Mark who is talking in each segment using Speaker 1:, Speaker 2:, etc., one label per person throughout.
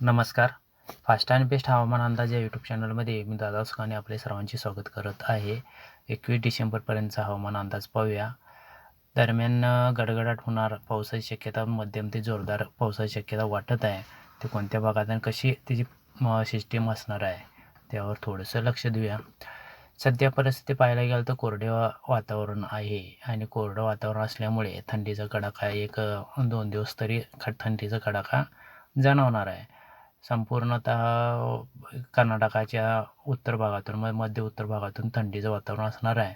Speaker 1: नमस्कार. Fast and best हवामान अंदाज या यूट्यूब चॅनलमध्ये मी दादा सुखाने आपले सर्वांचे स्वागत करत आहे. एकवीस डिसेंबरपर्यंतचा हवामान अंदाज पाहूया. दरम्यान गडगडाट होणार पावसाची शक्यता मध्यम ते जोरदार पावसाची शक्यता वाटत आहे. ते कोणत्या भागात आणि कशी त्याची सिस्टीम असणार आहे त्यावर थोडंसं लक्ष देऊया. सध्या परिस्थिती पाहायला गेलं तर कोरडे वातावरण आहे आणि कोरडं वातावरण असल्यामुळे थंडीचा कडाका एक दोन दिवस तरी ख थंडीचा कडाका जाणवणार आहे. संपूर्णतः कर्नाटकाच्या उत्तर भागातून म मध्य उत्तर भागातून थंडीचं वातावरण असणार आहे.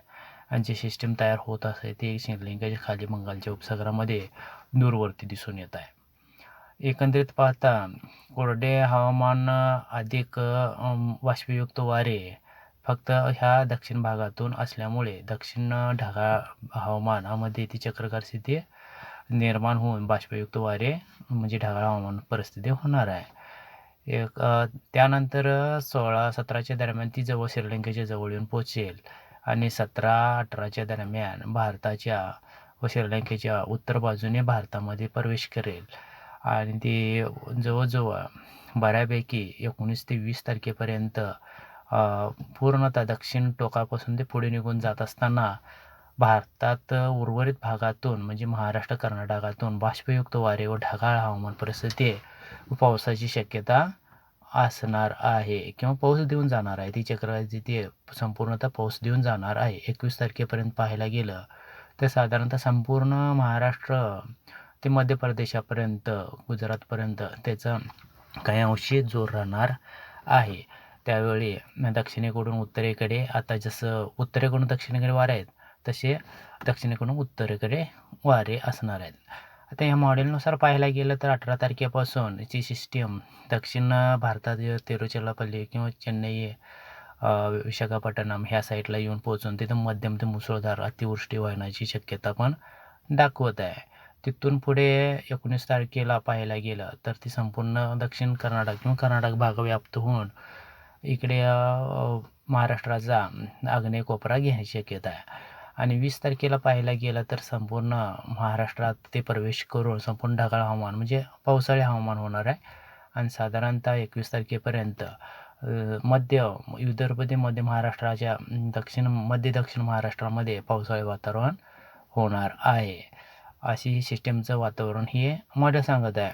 Speaker 1: आणि जी सिस्टीम तयार होत असते ती श्रीलंकेच्या खाली बंगालच्या उपसागरामध्ये दूरवरती दिसून येत आहे. एकंदरीत पाहता कोरडे हवामान अधिक वाष्पयुक्त बाष्पयुक्त वारे फक्त ह्या दक्षिण भागातून असल्यामुळे दक्षिण ढगाळ हवामानामध्ये ती चक्रकार स्थिती निर्माण होऊन बाष्पयुक्त वारे म्हणजे ढगाळ हवामान परिस्थिती होणार आहे. एक त्यानंतर सोळा सतराच्या दरम्यान ती जवळ श्रीलंकेच्या जवळ येऊन पोचेल आणि सतरा अठराच्या दरम्यान भारताच्या व श्रीलंकेच्या उत्तर बाजूने भारतामध्ये प्रवेश करेल. आणि ती जवळजवळ बऱ्यापैकी एकोणीस ते वीस तारखेपर्यंत पूर्णतः दक्षिण टोकापासून ते पुढे निघून जात असताना भारतात उर्वरित भागातून म्हणजे महाराष्ट्र कर्नाटकातून बाष्पयुक्त वारे व ढगाळ हवामान परिस्थिती पावसाची शक्यता असणार आहे किंवा पाऊस देऊन जाणार आहे. ती चक्रवाती ते संपूर्णतः पाऊस देऊन जाणार आहे. एकवीस तारखेपर्यंत पाहायला गेलं तर साधारणतः संपूर्ण महाराष्ट्र ते मध्य प्रदेशापर्यंत गुजरातपर्यंत त्याचा काही अंशी जोर राहणार आहे. त्यावेळी दक्षिणेकडून उत्तरेकडे आता जसं उत्तरेकडून दक्षिणेकडे वारे आहेत तसे दक्षिणेकडून उत्तरेकडे वारे असणार आहेत. आता या मॉडेलनुसार पाहायला गेलं तर अठरा तारखेपासून ची सिस्टीम दक्षिण भारतात तिरुचिरापल्ली किंवा चेन्नई विशाखापट्टणम ह्या साईडला येऊन पोहोचून तिथं मध्यम ते मुसळधार अतिवृष्टी होण्याची शक्यता पण दाखवत आहे. तिथून पुढे एकोणीस तारखेला पाहायला गेलं तर ती संपूर्ण दक्षिण कर्नाटक किंवा कर्नाटक भाग व्याप्त होऊन इकडे महाराष्ट्राचा आग्नेय कोपरा घेण्याची शक्यता आहे. आणि वीस तारखेला पाहायला गेलं तर संपूर्ण महाराष्ट्रात ते प्रवेश करून संपूर्ण ढगाळ हवामान म्हणजे पावसाळी हवामान होणार आहे. आणि साधारणतः एकवीस तारखेपर्यंत मध्य विदर्भ ते मध्य महाराष्ट्राच्या दक्षिण मध्य दक्षिण महाराष्ट्रामध्ये पावसाळी वातावरण होणार आहे. अशी ही सिस्टीमचं वातावरण हे मॉडेल सांगत आहे.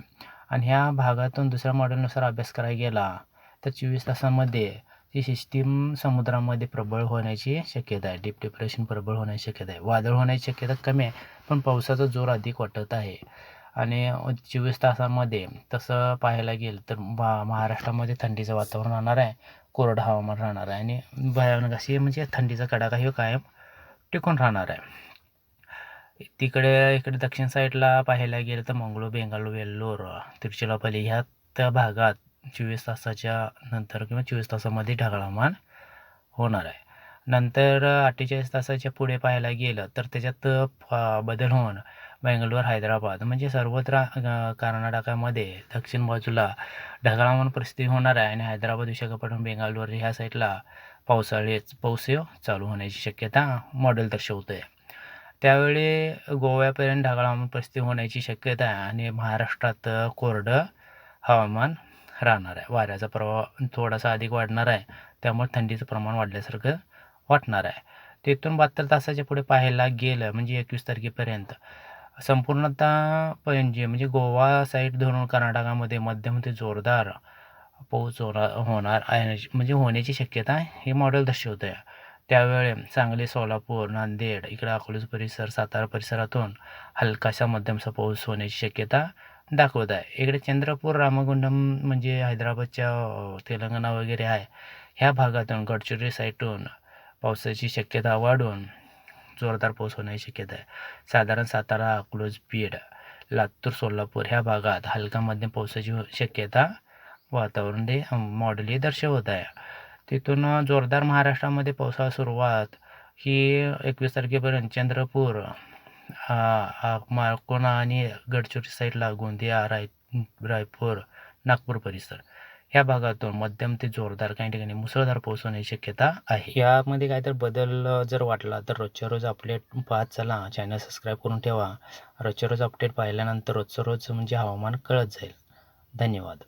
Speaker 1: आणि ह्या भागातून दुसऱ्या मॉडेलनुसार अभ्यास करायला गेला तर चोवीस तासामध्ये ती सिस्टीम समुद्रामध्ये प्रबळ होण्याची शक्यता आहे. डीप डिप्रेशन प्रबळ होण्याची शक्यता आहे. वादळ होण्याची शक्यता कमी आहे पण पावसाचा जोर अधिक वाटत आहे. आणि चोवीस तासामध्ये तसं पाहायला गेलं तर महा महाराष्ट्रामध्ये थंडीचं वातावरण राहणार आहे कोरडं हवामान राहणार आहे आणि भयानक अशी म्हणजे थंडीचा कडाका हे कायम टिकून राहणार आहे. तिकडे इकडे दक्षिण साईडला पाहायला गेलं तर मंगळूर बेंगालूर वेल्लोर तिरुचिरापल्ली ह्या त्या भागात चोवीस तासाच्या नंतर किंवा चोवीस तासामध्ये ढगळामान होणार आहे. नंतर अठ्ठेचाळीस तासाच्या पुढे पाहायला गेलं तर त्याच्यात बदल होऊन बेंगलोर हैदराबाद म्हणजे सर्वत्र कर्नाटकामध्ये दक्षिण बाजूला ढगाळ परिस्थिती होणार आहे आणि हैदराबाद विशाखापट्टणम बेंगालूर ह्या साईडला पावसाळीच पाऊस चालू होण्याची शक्यता मॉडेल दर्शवतं आहे त्यावेळी गोव्यापर्यंत ढगाळामान परिस्थिती होण्याची शक्यता आहे आणि महाराष्ट्रात कोरडं हवामान राहणार आहे. वाऱ्याचा प्रभाव थोडासा अधिक वाढणार आहे. त्यामुळे थंडीचं प्रमाण वाढल्यासारखं वाटणार आहे. तिथून बहात्तर तासाच्या पुढे पाहायला गेलं म्हणजे एकवीस तारखेपर्यंत. संपूर्णतः म्हणजे म्हणजे गोवा साईड धरून कर्नाटकामध्ये मध्यम ते जोरदार पाऊस होणार होणार आहे. म्हणजे होण्याची शक्यता हे मॉडेल दर्शवतं आहे त्यावेळी सांगली सोलापूर नांदेड इकडं अकोला परिसर सातारा परिसरातून हलकाशा मध्यमसा पाऊस होण्याची शक्यता दाखवत आहे. इकडे चंद्रपूर रामगुंडम म्हणजे हैदराबादच्या तेलंगणा वगैरे आहे. ह्या भागातून गडचिरोली साईडून पावसाची शक्यता वाढून जोरदार पाऊस होण्याची शक्यता आहे. साधारण सातारा अकलोज बीड लातूर सोलापूर ह्या भागात हलका मध्यम पावसाची शक्यता वातावरण ते मॉडेल हे दर्शवत आहे. तिथून जोरदार महाराष्ट्रामध्ये पावसाला सुरुवात ही एकवीस तारखेपर्यंत चंद्रपूर आ, माळकोणा आणि गडचिरोली साईडला गोंदिया राय रायपूर नागपूर परिसर या भागातून मध्यम ते जोरदार काही ठिकाणी मुसळधार पाऊस होण्याची शक्यता आहे. यामध्ये काहीतरी बदल जर वाटला तर रोजच्या रोज अपडेट पाहत चला. चॅनल सबस्क्राईब करून ठेवा. रोजच्या रोज अपडेट पाहिल्यानंतर रोजचं रोज म्हणजे हवामान कळत जाईल. धन्यवाद.